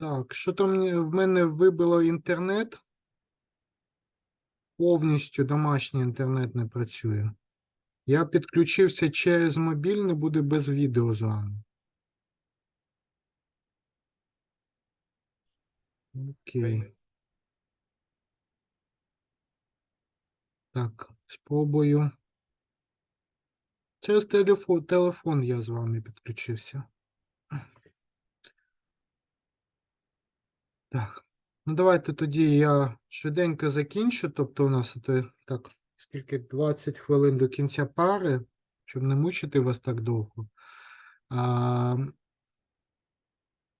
Так, що там в мене вибило інтернет? Повністю домашній інтернет не працює. Я підключився через мобільний, буде без відео з вами. Окей. Так, спробую. Через телефон, телефон я з вами підключився. Так. Ну, давайте тоді я швиденько закінчу. Тобто, у нас це так, скільки 20 хвилин до кінця пари, щоб не мучити вас так довго. А,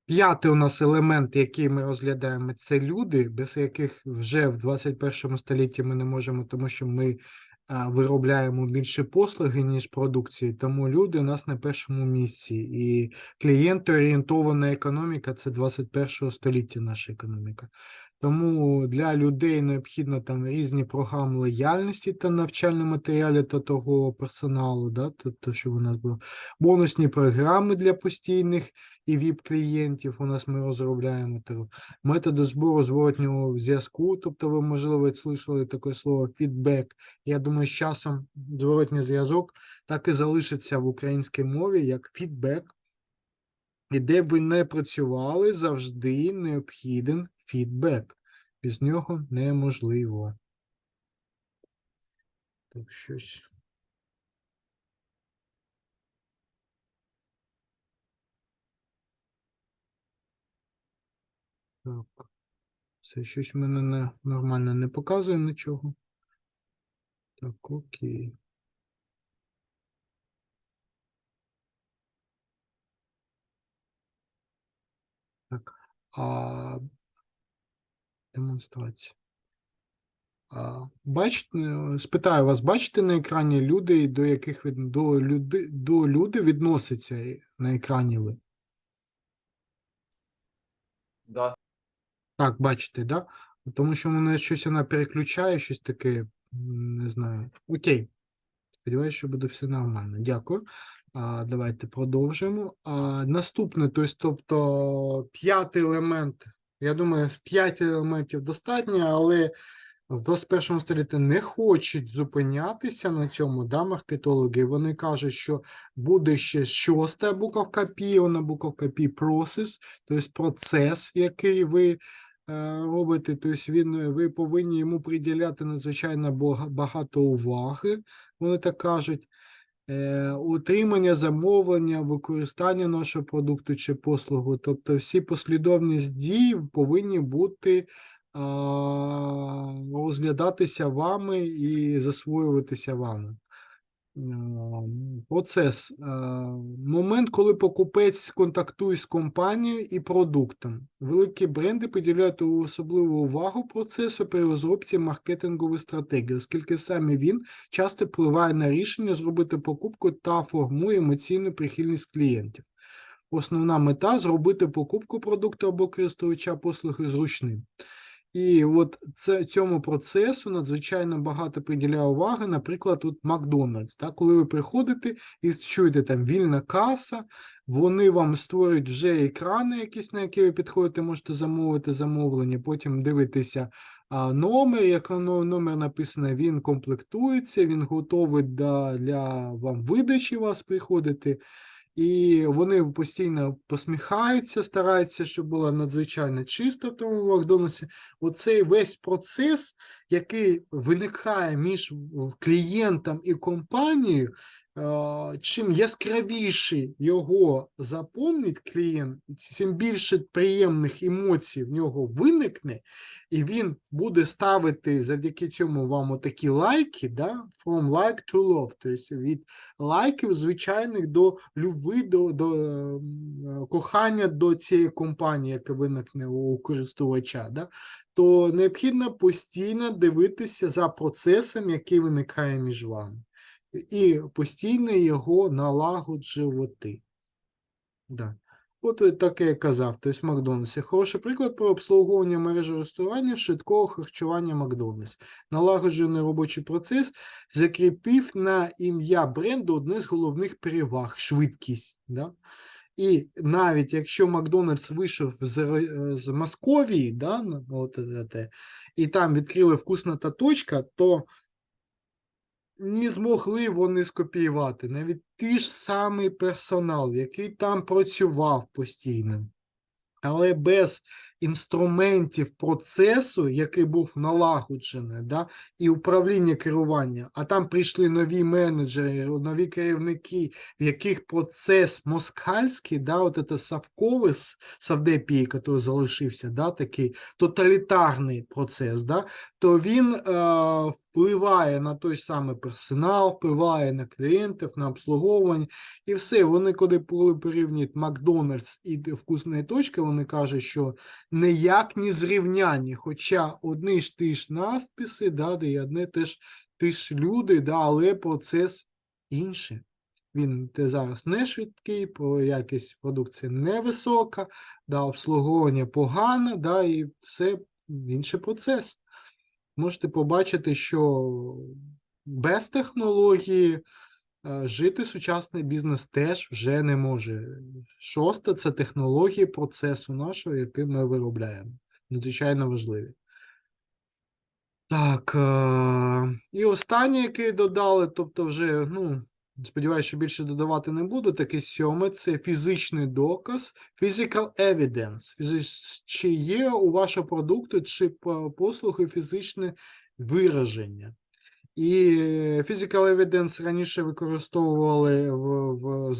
п'ятий у нас елемент, який ми розглядаємо, це люди, без яких вже в 21 столітті ми не можемо, тому що ми виробляємо більше послуги, ніж продукції. Тому люди у нас на першому місці. І клієнтоорієнтована економіка це 21 століття наша економіка. Тому для людей необхідно там різні програми лояльності та навчальні матеріали та того персоналу, да, тобто, щоб у нас були бонусні програми для постійних і ВІП-клієнтів. У нас ми розробляємо то методи збору зворотнього зв'язку. Тобто, ви, можливо, слышали таке слово фідбек. Я думаю, з часом зворотній зв'язок так і залишиться в українській мові як фідбек. І де б ви не працювали, завжди необхіден фідбек. Без нього неможливо. Так, щось. Так. Це щось в мене не, нормально не показує нічого. Так, окей. Так. А демонстрація. А, бачите, спитаю вас, бачите на екрані люди, до яких від, до люди, до люди відноситься на екрані ви? Да. Так, бачите, да? Тому що мене щось вона переключає, щось таке, не знаю. Окей. Сподіваюсь, що буде все нормально. Дякую. А, давайте продовжимо. А, наступне, то тобто, п'ятий елемент. Я думаю, п'ять елементів достатньо, але в 21 столітті не хочуть зупинятися на цьому, да, маркетологи. Вони кажуть, що буде ще шоста буковка P, вона буковка P process, тобто процес, який ви е, робите, тобто він, ви повинні йому приділяти надзвичайно багато уваги, вони так кажуть. Е, утримання, замовлення, використання нашого продукту чи послугу. Тобто всі послідовність дій повинні бути розглядатися вами і засвоюватися вами. Процес. Е, Момент, коли покупець контактує з компанією і продуктом. Великі бренди приділяють особливу увагу процесу при розробці маркетингової стратегії, оскільки саме він часто впливає на рішення зробити покупку та формує емоційну прихильність клієнтів. Основна мета зробити покупку продукту або користувача послуги зручним. І от це, цьому процесу надзвичайно багато приділяє уваги, наприклад, тут Макдональдс. Так? Коли ви приходите і чуєте там вільна каса, вони вам створюють вже екрани, якісь, на які ви підходите, можете замовити замовлення, потім дивитеся а, номер, як номер написано, він комплектується, він готовий для вам видачі вас приходити. І вони постійно посміхаються, стараються, щоб було надзвичайно чисто в тому Макдональдсі. Оцей весь процес, який виникає між клієнтом і компанією, чим яскравіший його запомнить клієнт, тим більше приємних емоцій в нього виникне, і він буде ставити завдяки цьому вам отакі лайки, да? from like to love, тобто від лайків звичайних до любви, до, до е, кохання до цієї компанії, яка виникне у користувача, да? то необхідно постійно дивитися за процесом, який виникає між вами, і постійно його налагоджувати. Да. От таке я казав, тобто Макдональдс. Хороший приклад про обслуговування мережі ресторанів швидкого харчування Макдональдс. Налагоджений робочий процес закріпив на ім'я бренду одне з головних переваг швидкість. Да? І навіть якщо Макдональдс вийшов з, з Московії, да, ну, от, і там відкрили вкусна та точка, то не змогли вони скопіювати навіть той ж самий персонал, який там працював постійно. Але без інструментів процесу, який був налагоджений, да, і управління керування, а там прийшли нові менеджери, нові керівники, в яких процес москальський, да, от це совковий с- совдепій, який залишився, да, такий тоталітарний процес, да, то він е, впливає на той самий персонал, впливає на клієнтів, на обслуговування і все. Вони, коли коли порівнюють Макдональдс і вкусні точки, вони кажуть, що ніяк не зрівнянні, хоча одні ж ті ж надписи, да, де і одне теж ті ж люди, да, але процес інший. Він зараз не швидкий, по якість продукції невисока, да, обслуговування погане, да, і все інший процес. Можете побачити, що без технології жити сучасний бізнес теж вже не може. Шосте це технології процесу нашого, який ми виробляємо. Надзвичайно важливі. Так, е, і останнє, яке додали, тобто вже, ну, сподіваюся, що більше додавати не буду, таке сьоме, це фізичний доказ, physical evidence. Фізич... Чи є у вашого продукту чи послуги фізичне вираження? І physical evidence раніше використовували в, в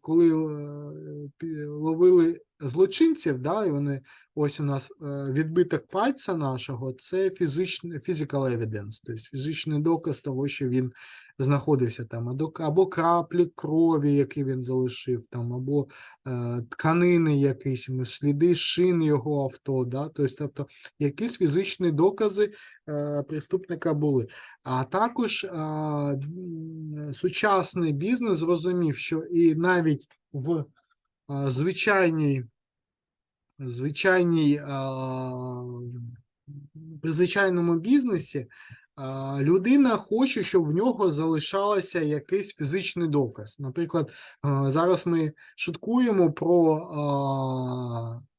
коли е, ловили злочинців, да, і вони ось у нас е, відбиток пальця нашого, це фізичний physical evidence, тобто фізичний доказ того, що він знаходився там, або, краплі крові, які він залишив, там, або е, тканини якісь, сліди шин його авто, да, тобто, тобто якісь фізичні докази е, преступника були. А також м, сучасний бізнес зрозумів, що і навіть в звичайній, звичайній, при звичайному бізнесі людина хоче, щоб в нього залишалося якийсь фізичний доказ. Наприклад, зараз ми шуткуємо про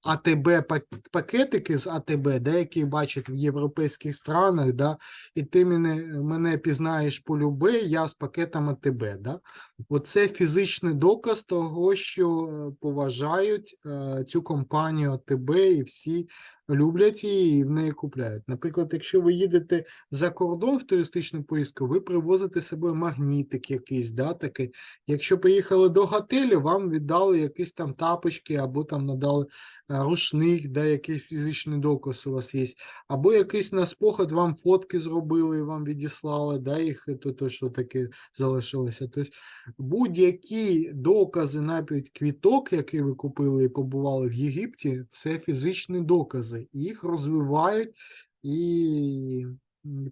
АТБ-пакетики з АТБ, деякі бачать в європейських странах, да, і ти мене, мене пізнаєш по любе, я з пакетом АТБ. Да? Оце фізичний доказ того, що е, поважають е, цю компанію АТБ і всі люблять її і в неї купляють. Наприклад, якщо ви їдете за кордон в туристичну поїздку, ви привозите з собою магнітик якийсь, да, такий. Якщо приїхали до готелю, вам віддали якісь там тапочки або там надали е, рушник, да, якийсь фізичний доказ у вас є, або якийсь на спогад вам фотки зробили і вам відіслали, да, їх то, то що таке залишилося. Тобто будь-які докази, навіть квіток, які ви купили і побували в Єгипті, це фізичні докази. Їх розвивають і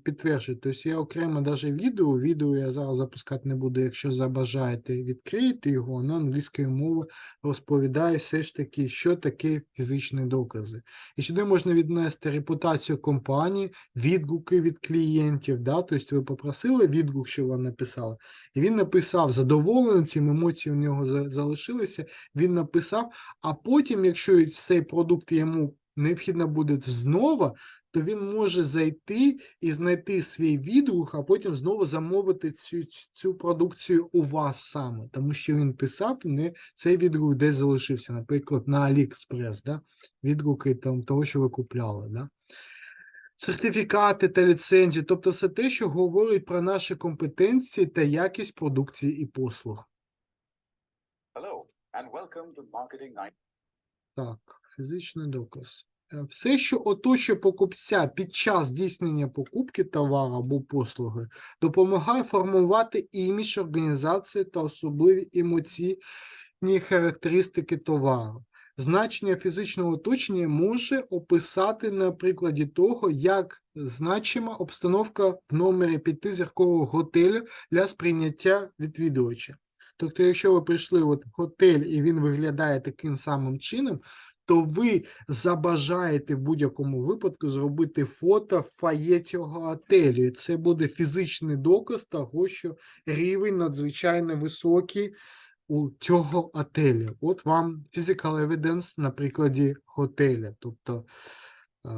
підтверджують. Тобто є окремо навіть відео. Відео я зараз запускати не буду. Якщо забажаєте, відкрийте його на англійської мови розповідає все ж таки, що таке фізичні докази. І сюди можна віднести репутацію компанії, відгуки від клієнтів. Да? Тобто ви попросили відгук, що вам написали, і він написав задоволений, цим емоції у нього залишилися. Він написав, а потім, якщо цей продукт йому необхідно буде знову, то він може зайти і знайти свій відгук, а потім знову замовити цю, цю продукцію у вас саме, тому що він писав, не цей відгук десь залишився, наприклад, на AliExpress, да? відгуки там, того, що ви купляли. Да? Сертифікати та ліцензії, тобто все те, що говорить про наші компетенції та якість продукції і послуг. Hello and welcome to Marketing Night. Так, фізичний доказ. Е, Все, що оточує покупця під час здійснення покупки товару або послуги, допомагає формувати імідж організації та особливі емоційні характеристики товару. Значення фізичного оточення може описати на прикладі того, як значима обстановка в номері п'ятизіркового готелю для сприйняття відвідувача. Тобто, якщо ви прийшли в готель і він виглядає таким самим чином, то ви забажаєте в будь-якому випадку зробити фото фоє цього готелю. І це буде фізичний доказ того, що рівень надзвичайно високий у цього отеля. От вам physical evidence на прикладі готеля. Тобто е,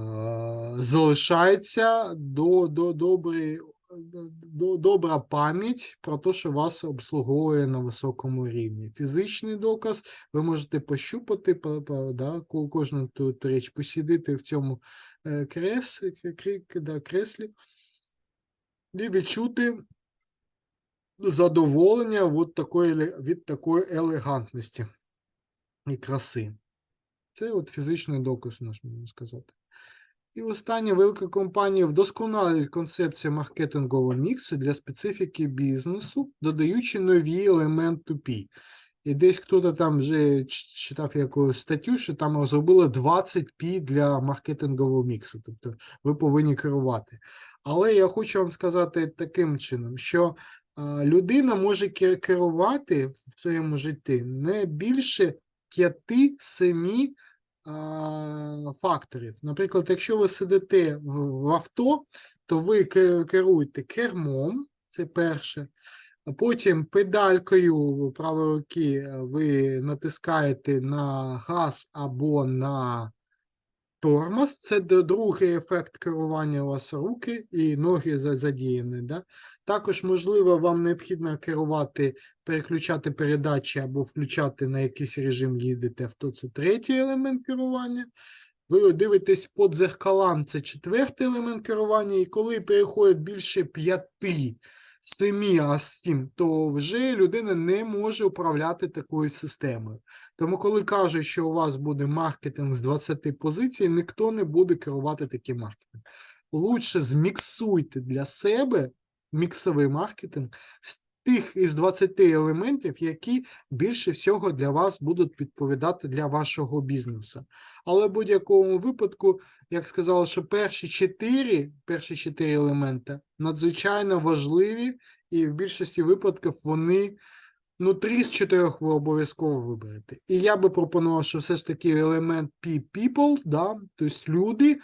залишається до, до, добрий, до, добра пам'ять про те, що вас обслуговує на високому рівні. Фізичний доказ ви можете пощупати, по- по- да, кожну ту, річ, посідати в цьому е, крес, да, креслі і відчути задоволення від такої, від такої елегантності і краси. Це от фізичний доказ, можна сказати. І остання велика компанія вдосконалює концепцію маркетингового міксу для специфіки бізнесу, додаючи нові елементи P. І десь хтось там вже читав якусь статтю, що там зробили 20 P для маркетингового міксу. Тобто ви повинні керувати. Але я хочу вам сказати таким чином, що людина може керувати в своєму житті не більше 5-7 а, факторів. Наприклад, якщо ви сидите в, авто, то ви керуєте кермом, це перше. Потім педалькою правої руки е, ви натискаєте на газ або на тормоз. Це другий ефект керування у вас руки і ноги задіяні. Да? Також, можливо, вам необхідно керувати, переключати передачі або включати на якийсь режим їздити авто. Це третій елемент керування. Ви дивитесь по дзеркалам, це четвертий елемент керування, і коли переходить більше п'яти, семи, а сім, то вже людина не може управляти такою системою. Тому, коли кажуть, що у вас буде маркетинг з 20 позицій, ніхто не буде керувати таким маркетингом. Лучше зміксуйте для себе міксовий маркетинг з тих із 20 елементів, які більше всього для вас будуть відповідати для вашого бізнесу. Але в будь-якому випадку, як сказали, що перші чотири, перші чотири елементи надзвичайно важливі, і в більшості випадків вони ну, три з чотирьох ви обов'язково виберете. І я би пропонував, що все ж таки елемент people, да, тобто люди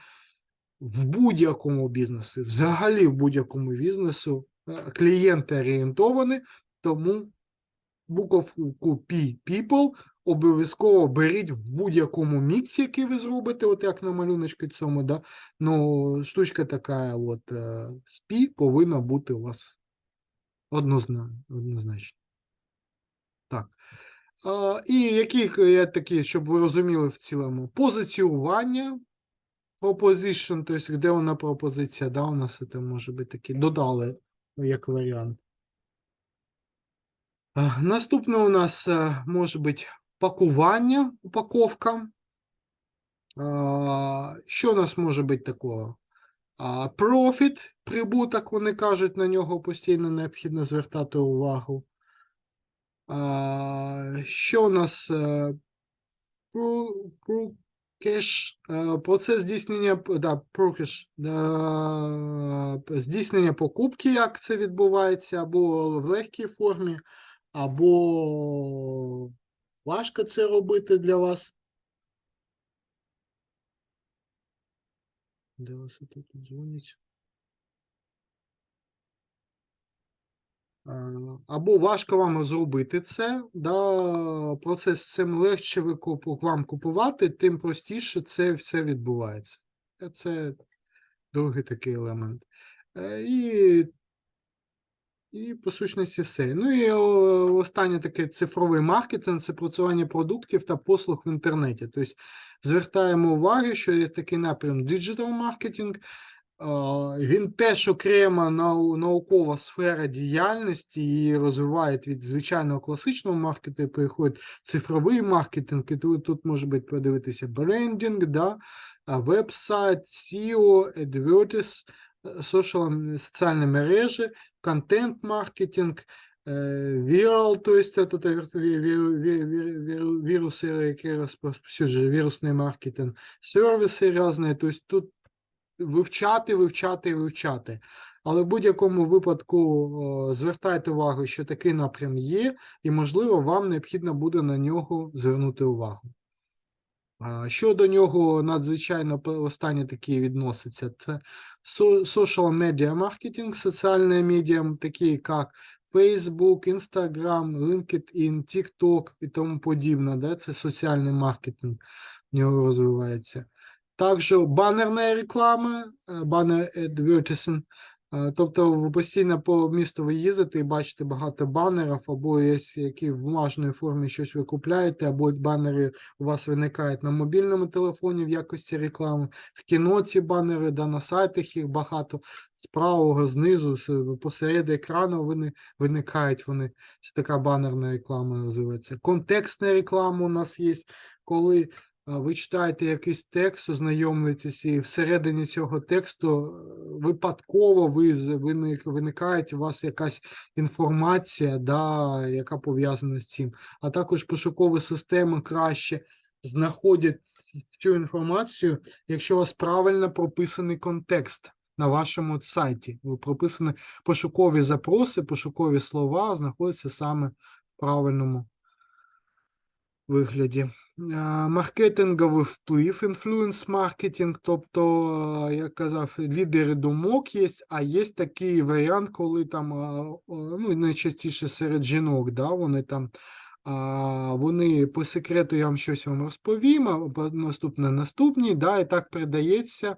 в будь-якому бізнесі, взагалі в будь-якому бізнесу клієнти орієнтовані, тому буковку P people обов'язково беріть в будь-якому міксі, який ви зробите, от як на малюночку цьому, да? Ну, штучка така, от е, з P повинна бути у вас однозначно. Так. А, і які є такі, щоб ви розуміли в цілому, позиціювання, proposition, тобто де вона пропозиція, да, у нас це може бути такі, додали як варіант. Наступне у нас е, може бути пакування, упаковка. Що у нас може бути такого? Profit, прибуток, вони кажуть, на нього постійно необхідно звертати увагу. Що у нас е, кеш, е, процес здійснення, да, прокеш, да, здійснення покупки, як це відбувається, або в легкій формі, або важко це робити для вас. Де вас тут дзвонять? Або важко вам зробити це, да, процес цим легше ви вам купувати, тим простіше це все відбувається. Е, Це другий такий елемент. Е, І, і по сущності все. Ну і останнє таке цифровий маркетинг це працювання продуктів та послуг в інтернеті. Тобто звертаємо увагу, що є такий напрям digital маркетинг. Він теж окрема нау- наукова сфера діяльності і розвиває від звичайного класичного маркетингу, переходить цифровий маркетинг, і тут, може бути подивитися брендінг, да, веб-сайт, SEO, е, social, соціальні мережі, контент-маркетинг, е, viral, то есть это так, ві- ві- ві- ві- ві- віруси, які розповсюджують, вірусний маркетинг, сервіси різні, то тут вивчати, вивчати, вивчати. Але в будь-якому випадку звертайте увагу, що такий напрям є, і, можливо, вам необхідно буде на нього звернути увагу. А, Що до нього надзвичайно останнє такі відноситься, це social media маркетинг, соціальні медіа, такі як Facebook, Instagram, LinkedIn, TikTok і тому подібне. Да? Це соціальний маркетинг в нього розвивається. Також банерна реклама, е, банер advertising. Е, Тобто ви постійно по місту ви їздите і бачите багато банерів, або є які в бумажній формі щось ви купляєте, або банери у вас виникають на мобільному телефоні в якості реклами, в кіно ці банери, да, на сайтах їх багато, з правого, знизу, посеред екрану вони виникають вони. Це така банерна реклама називається. Контекстна реклама у нас є, коли ви читаєте якийсь текст, ознайомлюєтеся, і всередині цього тексту е, випадково ви, виник, виникає у вас якась інформація, да, яка пов'язана з цим. А також пошукові системи краще знаходять цю інформацію, якщо у вас правильно прописаний контекст на вашому сайті. Ви прописані пошукові запроси, пошукові слова знаходяться саме в правильному вигляді. Маркетинговий вплив, інфлюенс маркетинг, тобто, як казав, лідери думок є, а є такий варіант, коли там, ну, найчастіше серед жінок, да, вони там, а, вони по секрету я вам щось вам розповім, а наступне наступній, да, і так передається,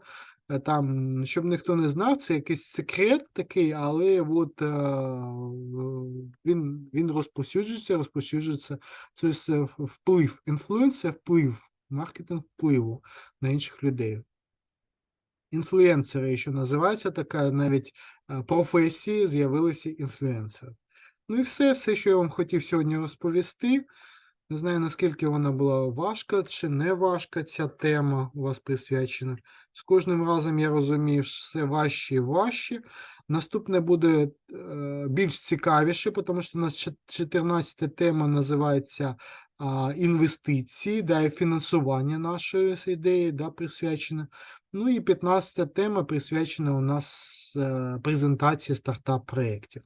там, щоб ніхто не знав, це якийсь секрет такий, але от, е, він, він розповсюджується, розповсюджується це вплив. Інфлюенс це вплив, маркетинг впливу на інших людей. Інфлюенсери, що називається така навіть е, професії, з'явилися інфлюенсери. Ну і все, все, що я вам хотів сьогодні розповісти. Не знаю, наскільки вона була важка чи не важка ця тема у вас присвячена. З кожним разом я розумів, що все важче і важче. Наступне буде е, більш цікавіше, тому що у нас 14 тема називається інвестиції, да, фінансування нашої ідеї да, присвячена. Ну і 15 тема присвячена у нас е, презентації стартап-проєктів.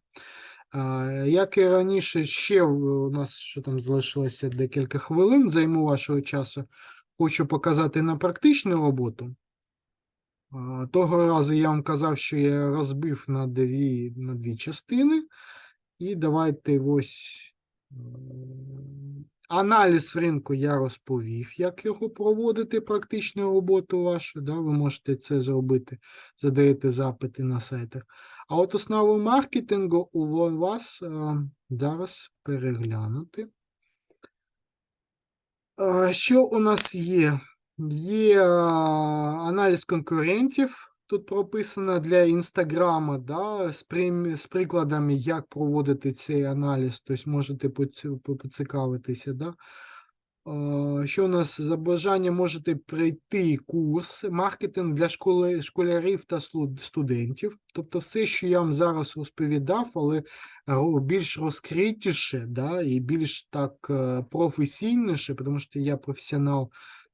Як і раніше, ще у нас що там залишилося декілька хвилин, займу вашого часу. Хочу показати на практичну роботу. Того разу я вам казав, що я розбив на дві, на дві частини. І давайте ось е, аналіз ринку я розповів, як його проводити, практичну роботу вашу. Да? Ви можете це зробити, задаєте запити на сайтах. А от основу маркетингу у вас е, зараз переглянути. Е, Що у нас є? Є е, аналіз конкурентів. Тут прописано для Інстаграма, да, з, з прикладами, як проводити цей аналіз. Тобто можете поцікавитися. Да. Що у нас за бажання можете пройти курс маркетинг для школи, школярів та студентів. Тобто все, що я вам зараз розповідав, але більш розкритіше, да, і більш так е, професійніше, тому що я професіонал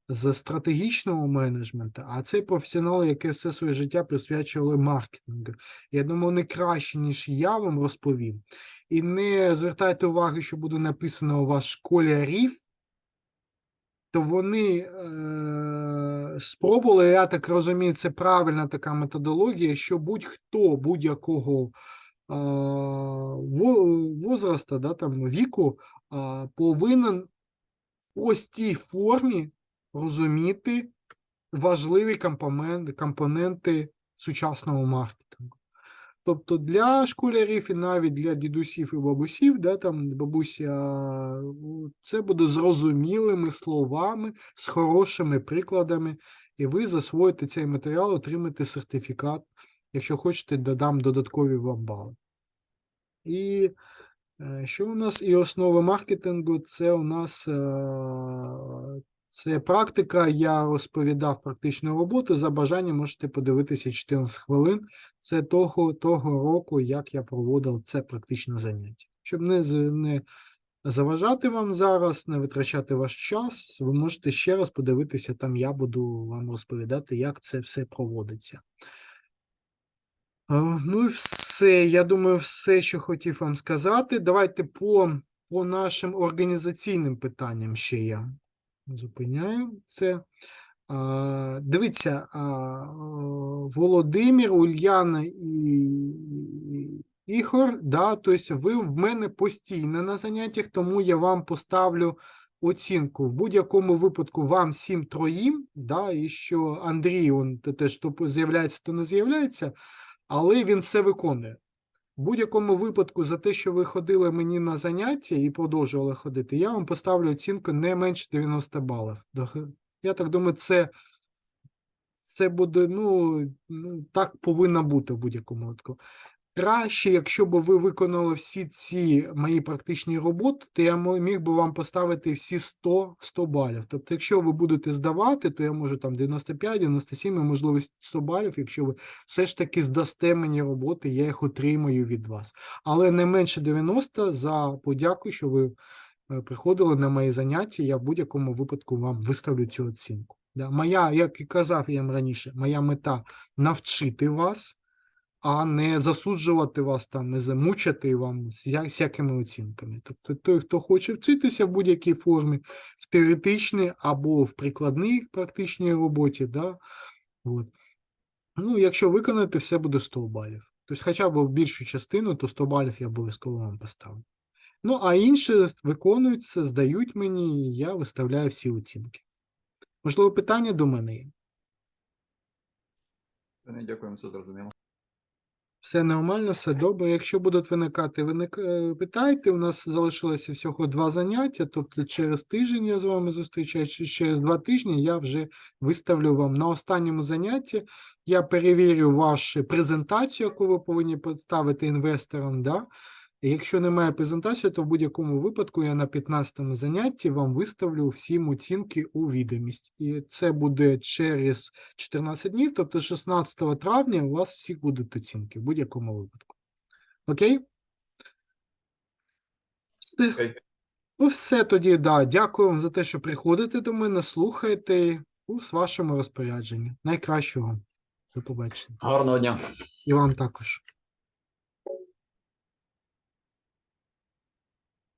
з стратегічного менеджменту, а цей професіонал, який все своє життя присвячували маркетингу. Я думаю, вони краще, ніж я вам розповім. І не звертайте уваги, що буде написано у вас школярів, то вони е, спробували, я так розумію, це правильна така методологія, що будь-хто будь-якого е, возраста, да, там, віку е, повинен ось цій формі розуміти важливі компоненти, компоненти сучасного маркетингу. Тобто для школярів і навіть для дідусів і бабусів, да, там бабуся, це буде зрозумілими словами, з хорошими прикладами, і ви засвоїте цей матеріал, отримаєте сертифікат. Якщо хочете, додам додаткові вам бали. І е, що у нас? І основа маркетингу це у нас е, це практика. Я розповідав практичну роботу. За бажанням можете подивитися 14 хвилин. Це того, того року, як я проводив це практичне заняття. Щоб не, не заважати вам зараз, не витрачати ваш час, ви можете ще раз подивитися, там я буду вам розповідати, як це все проводиться. Е, Ну і все. Я думаю, все, що хотів вам сказати. Давайте по, по нашим організаційним питанням ще я зупиняю це. Дивіться, Володимир, Ульяна і, Ігор, да, тобто ви в мене постійно на заняттях, тому я вам поставлю оцінку. В будь-якому випадку вам всім троїм, да, і що Андрій, он теж то з'являється, то не з'являється, але він все виконує. В будь-якому випадку за те, що ви ходили мені на заняття і продовжували ходити, я вам поставлю оцінку не менше 90 балів. Я так думаю, це, це буде, ну, ну, так повинно бути в будь-якому випадку. Краще, якщо б ви виконали всі ці мої практичні роботи, то я міг би вам поставити всі 100, 100 балів. Тобто, якщо ви будете здавати, то я можу там 95, 97, і, можливо 100 балів, якщо ви все ж таки здасте мені роботи, я їх отримаю від вас. Але не менше 90 за подяку, що ви е, приходили на мої заняття, я в будь-якому випадку вам виставлю цю оцінку. Да. Моя, як і казав я вам раніше, моя мета навчити вас а не засуджувати вас там, не замучати вам вся- всякими оцінками. Тобто той, хто хоче вчитися в будь-якій формі, в теоретичній або в прикладній практичній роботі, да, от. ну, якщо виконати, все буде 100 балів. Тобто хоча б більшу частину, то 100 балів я обов'язково вам поставлю. Ну, а інші виконуються, здають мені, і я виставляю всі оцінки. Можливо, питання до мене є? Дякуємо, все зрозуміло. Все нормально, все добре. Якщо будуть виникати, виник... е, питайте. У нас залишилося всього два заняття, тобто через тиждень я з вами зустрічаюся, через два тижні я вже виставлю вам на останньому занятті. Я перевірю вашу презентацію, яку ви повинні представити інвесторам. Да? Якщо немає презентації, то в будь-якому випадку я на 15-му занятті вам виставлю всім оцінки у відомість. І це буде через 14 днів, тобто 16 травня у вас всіх будуть оцінки в будь-якому випадку. Окей? Все. Ну, все тоді, да. Дякую вам за те, що приходите до мене, слухаєте у вашому розпорядженні. Найкращого. вам. До побачення. Гарного дня. І вам також.